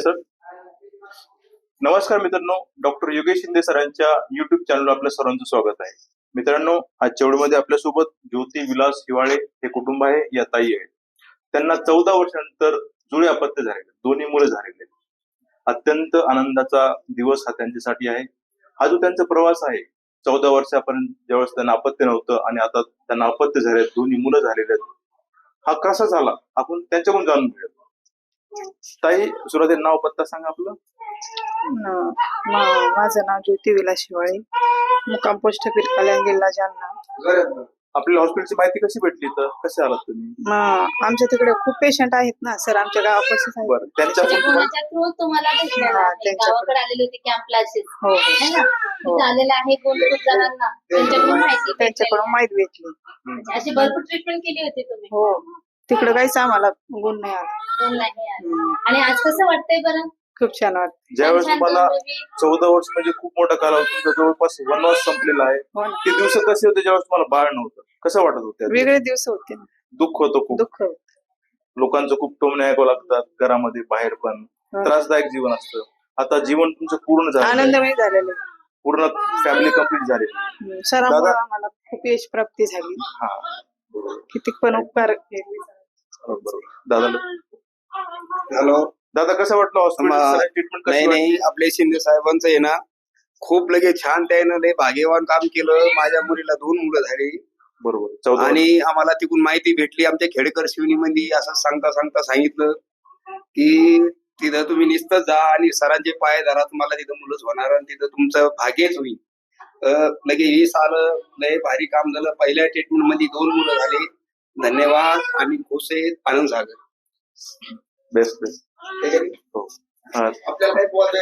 Sir. नमस्कार मित्रांनो doctor Yogesh Shinde सरांच्या युट्यूब चॅनलवर आपल्या सर्वांचं स्वागत आहे. मित्रांनो आजच्या वेळेमध्ये आपल्यासोबत ज्योती विलास हिवाळे हे कुटुंब आहे या ताई आहेत. त्यांना चौदा वर्षानंतर जुळे अपत्य झालेले दोन्ही मुलं झालेले. अत्यंत आनंदाचा दिवस हा त्यांच्यासाठी आहे. हा जो त्यांचा प्रवास आहे चौदा वर्षापर्यंत ज्यावेळेस त्यांना अपत्य नव्हतं आणि आता त्यांना अपत्य झाले दोन्ही मुलं झालेले आहेत. हा कसा झाला? आपण त्यांच्याकडून जाणून घेऊया ताई सुरुवातीला नाव पत्ता सांगा आपलं. न- मा- माझं नाव ज्योती विलास शिवाळे. मुक्काम पोस्ट कल्याण जिल्हा जालना. आपल्याला हॉस्पिटलची माहिती कशी भेटली तर कसे आलात तुम्ही? म- आमच्या तिकडे खूप पेशंट आहेत ना सर आमच्या गावापासून आहेत. बरं त्यांच्याकडून म्हणजे तुम्हाला- कोणाच्या थ्रू तुम्हाला भेटलेलं हा, आहे त्यांच्याकडे. गावाकडे आलेले होते कॅम्पला असेच हो. है ना? तिथे आलेलं आहे दोन खूप जणांना. त्यांच्याकडून माहिती त्यांच्याकडून माहिती भेटली. भेटली. अशी भरपूर ट्रीटमेंट केली होती तुम्ही. हो. तिकडे काहीच आम्हाला गुण नाही आले. आणि आज कसं वाटतंय बरं? खूप छान वाटत ज्यावेळेस तुम्हाला. चौदा वर्ष म्हणजे खूप मोठा कालावधी तुमचा जवळपास वनवास संपलेला आहे. हो ना. ते दिवस कसे होते ज्यावेळेस तुम्हाला बाळ नव्हतं? कसं वाटत होतं वेगळे दिवस होते. ना दुःख होतं खूप. दुःख होत. लोकांचं खूप टोमणे ऐकावं लागतात घरामध्ये बाहेर पण. हो. त्रासदायक जीवन असतं. आता जीवन तुमचं पूर्ण झालं आनंदमय झालेलं पूर्ण फॅमिली कंप्लीट झाली. हम्म. सरांमुळे दादा? आम्हाला खूप यश प्राप्ती झाली. हा. बरोबर किती पण उपकार केले. बरोबर दादा हॅलो दादा कसं वाटलं हॉस्पिटल ट्रीटमेंट नाही? नाही आपले शिंदे साहेबांचं आहे ना खूप लगे छान त्यानं लय भाग्यवान काम केलं. माझ्या मुलीला दोन मुलं झाली. बरोबर आणि आम्हाला तिकडून माहिती भेटली. आमच्या खेडेकर शिवनीमध्ये असं सांगता सांगता सांगितलं की तिथं तुम्ही निसतं जा आणि सरांचे पाय धरा. तुम्हाला तिथं मुलंच होणार आणि तिथं तुमचं भाग्यच होईल. लगे वीस आलं लय भारी काम झालं. पहिल्या ट्रीटमेंटमध्ये दोन मुलं झाले. धन्यवाद. आम्ही खुश आहे आनंद झाला बेस्ट बेस्ट.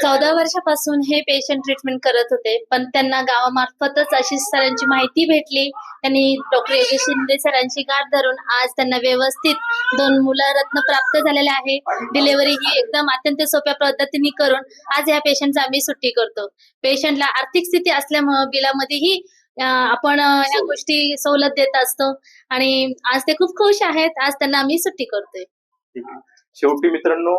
चौदा वर्षापासून हे पेशंट ट्रीटमेंट करत होते पण त्यांना गावामार्फतच अशी सरांची माहिती भेटली. त्यांनी डॉक्टर योगेश शिंदे सरांची गाठ धरून आज त्यांना व्यवस्थित दोन मुलं रत्न प्राप्त झालेले आहे. डिलिव्हरी ही एकदम अत्यंत सोप्या पद्धतीने करून आज या पेशंटचा आम्ही सुट्टी करतो. पेशंटला आर्थिक स्थिती असल्यामुळे बिलामध्येही आपण या ह्या गोष्टी सवलत देत असतो. आणि आज ते खूप खुश आहेत. आज त्यांना आम्ही सुट्टी करतोय. ठीक आहे. शेवटी मित्रांनो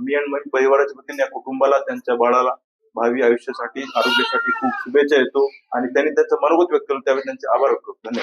मी आणि माझ्या परिवाराच्या वतीने या कुटुंबाला त्यांच्या बाळाला भावी आयुष्यासाठी आरोग्यासाठी खूप शुभेच्छा येतो आणि त्यांनी त्यांचं मनोगत व्यक्त केलं त्यावेळी त्यांचे आभार व्यक्त धन्यवाद